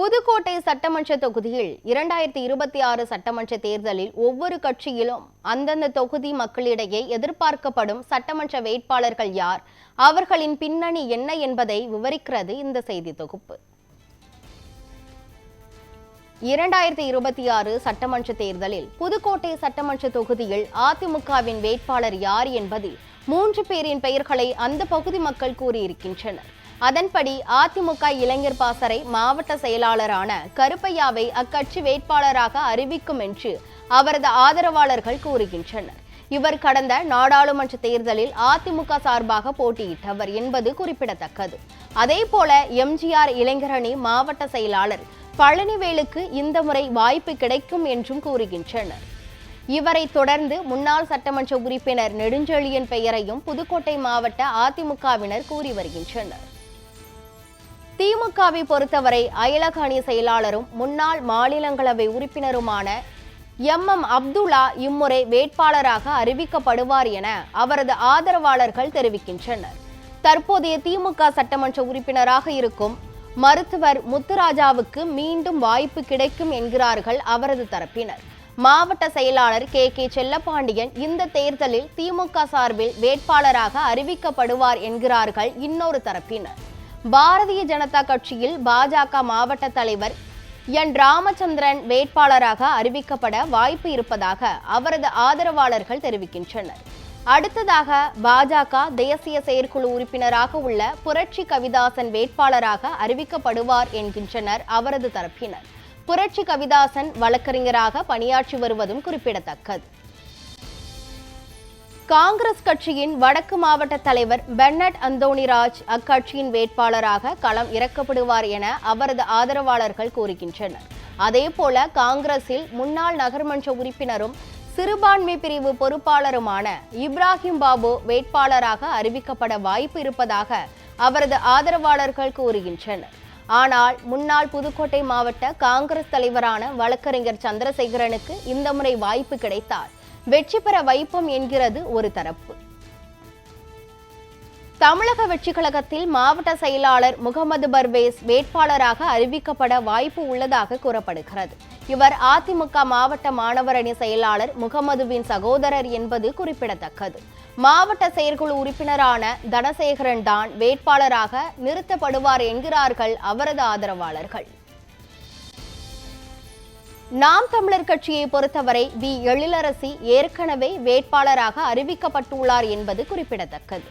புதுக்கோட்டை சட்டமன்ற தொகுதியில் இரண்டாயிரத்தி இருபத்தி ஆறு சட்டமன்ற தேர்தலில் ஒவ்வொரு கட்சியிலும் அந்தந்த தொகுதி மக்களிடையே எதிர்பார்க்கப்படும் சட்டமன்ற வேட்பாளர்கள் யார்? அவர்களின் பின்னணி என்ன என்பதை விவரிக்கிறது இந்த செய்தி தொகுப்பு. இரண்டாயிரத்தி இருபத்தி ஆறு சட்டமன்ற தேர்தலில் புதுக்கோட்டை சட்டமன்ற தொகுதியில் அதிமுகவின் வேட்பாளர் யார் என்பதில் மூன்று பேரின் பெயர்களை அந்த பகுதி மக்கள் கூறியிருக்கின்றனர். அதன்படி அதிமுக இளைஞர் பாசறை மாவட்ட செயலாளரான கருப்பையாவை அக்கட்சி வேட்பாளராக அறிவிக்கும் என்று அவரது ஆதரவாளர்கள் கூறுகின்றனர். இவர் கடந்த நாடாளுமன்ற தேர்தலில் அதிமுக சார்பாக போட்டியிட்டவர் என்பது குறிப்பிடத்தக்கது. அதேபோல எம்ஜிஆர் இளைஞரணி மாவட்ட செயலாளர் பழனிவேலுக்கு இந்த முறை வாய்ப்பு கிடைக்கும் என்றும் கூறுகின்றனர். இவரை தொடர்ந்து முன்னாள் சட்டமன்ற உறுப்பினர் நெடுஞ்செழியன் பெயரையும் புதுக்கோட்டை மாவட்ட அதிமுகவினர் கூறி வருகின்றனர். திமுகவை பொறுத்தவரை அயலக அணி செயலாளரும் முன்னாள் மாநிலங்களவை உறுப்பினருமான எம். எம். அப்துல்லா இம்முறை வேட்பாளராக அறிவிக்கப்படுவார் என அவரது ஆதரவாளர்கள் தெரிவிக்கின்றனர். தற்போதைய திமுக சட்டமன்ற உறுப்பினராக இருக்கும் மருத்துவர் முத்துராஜாவுக்கு மீண்டும் வாய்ப்பு கிடைக்கும் என்கிறார்கள் அவரது தரப்பினர். மாவட்ட செயலாளர் கே. கே. செல்லப்பாண்டியன் இந்த தேர்தலில் திமுக சார்பில் வேட்பாளராக அறிவிக்கப்படுவார் என்கிறார்கள் இன்னொரு தரப்பினர். பாரதிய ஜனதா கட்சியில் பாஜக மாவட்ட தலைவர் என் ராமச்சந்திரன் வேட்பாளராக அறிவிக்கப்பட வாய்ப்பு இருப்பதாக அவரது ஆதரவாளர்கள் தெரிவிக்கின்றனர். அடுத்ததாக பாஜக தேசிய செயற்குழு உறுப்பினராக உள்ள புரட்சி கவிதாசன் வேட்பாளராக அறிவிக்கப்படுவார் என்கின்றனர் அவரது தரப்பினர். புரட்சி கவிதாசன் வழக்கறிஞராக பணியாற்றி வருவதும் குறிப்பிடத்தக்கது. காங்கிரஸ் கட்சியின் வடக்கு மாவட்ட தலைவர் பென்னட் அந்தோணிராஜ் அக்கட்சியின் வேட்பாளராக களம் இறக்கப்படுவார் என அவரது ஆதரவாளர்கள் கூறுகின்றனர். அதேபோல காங்கிரஸில் முன்னாள் நகர்மன்ற உறுப்பினரும் சிறுபான்மை பிரிவு பொறுப்பாளருமான இப்ராஹிம் பாபு வேட்பாளராக அறிவிக்கப்பட வாய்ப்பு இருப்பதாக அவரது ஆதரவாளர்கள் கூறுகின்றனர். ஆனால் முன்னாள் புதுக்கோட்டை மாவட்ட காங்கிரஸ் தலைவரான வழக்கறிஞர் சந்திரசேகரனுக்கு இந்த முறை வாய்ப்பு கிடைத்தார் வெற்றி பெற வைப்போம் என்கிறது ஒரு தரப்பு. தமிழக வெற்றி கழகத்தில் மாவட்ட செயலாளர் முகமது பர்வேஸ் வேட்பாளராக அறிவிக்கப்பட வாய்ப்பு உள்ளதாக கூறப்படுகிறது. இவர் அதிமுக மாவட்ட மாணவர் அணி செயலாளர் முகமதுவின் சகோதரர் என்பது குறிப்பிடத்தக்கது. மாவட்ட செயற்குழு உறுப்பினரான தனசேகரன் தான் வேட்பாளராக நிறுத்தப்படுவார் என்கிறார்கள் அவரது ஆதரவாளர்கள். நாம் தமிழர் கட்சியை பொறுத்தவரை வி எழிலரசி ஏற்கனவே வேட்பாளராக அறிவிக்கப்பட்டுள்ளார் என்பது குறிப்பிடத்தக்கது.